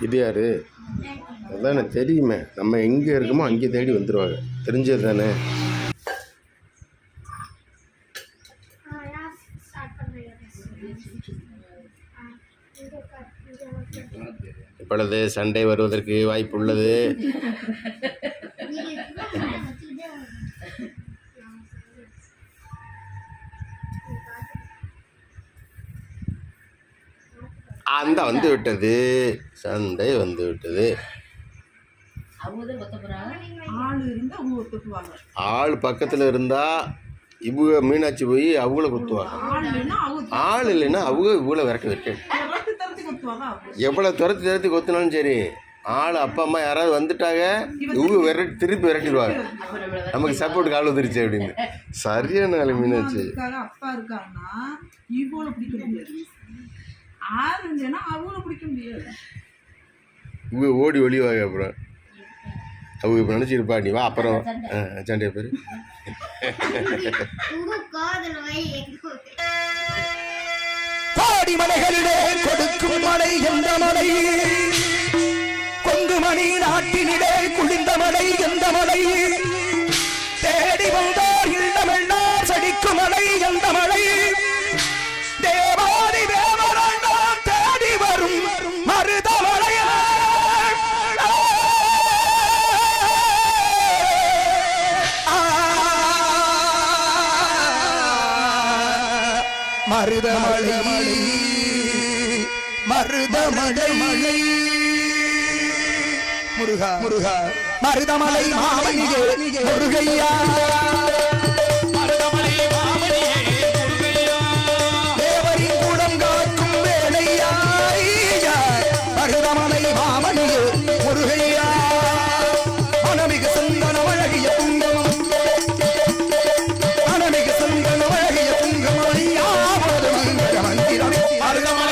இது யாரு? அதான் தெரியுமே. நம்ம எங்கே இருக்கோமோ அங்கே தேடி வந்துடுவாங்க தெரிஞ்சது தானே? இப்பொழுது சண்டை வருவதற்கு வாய்ப்பு அந்த வந்து விட்டது. சண்டை வந்து விட்டது. ஆள் பக்கத்தில் இருந்தால் இவங்க மீனாட்சி போய் அவங்கள குத்துவாங்க. ஆள் இல்லைன்னா அவங்க இவங்கள விரட்ட அவங்க. எவ்வளோ துரத்தி துரத்தி கொத்தினாலும் சரி ஆள் அப்பா அம்மா யாராவது வந்துட்டாங்க இவங்க விரட்டி திருப்பி விரட்டிடுவாங்க. நமக்கு சப்போர்ட் கால் வந்துருச்சு அப்படின்னு. சரியான மீனாட்சி. ஆள் இல்லைன்னா அவங்கள பிடிக்க முடியாது. இவங்க ஓடி ஒளிவாங்க அப்புறம். அவங்க இப்போ நினச்சிருப்பா நீ வா அப்புறம். ஆ, சண்டைய பேர் கோடி மலைகளிலே கொடுக்கும் மலை எந்த மலை? கொங்கு மணி நாட்டினிலே குளிர்ந்த மலை எந்த மலை? மருதமலை மருதமலை. முருகா முருகா. மருதமலை மாமனிகே முருகையா. அதுதான்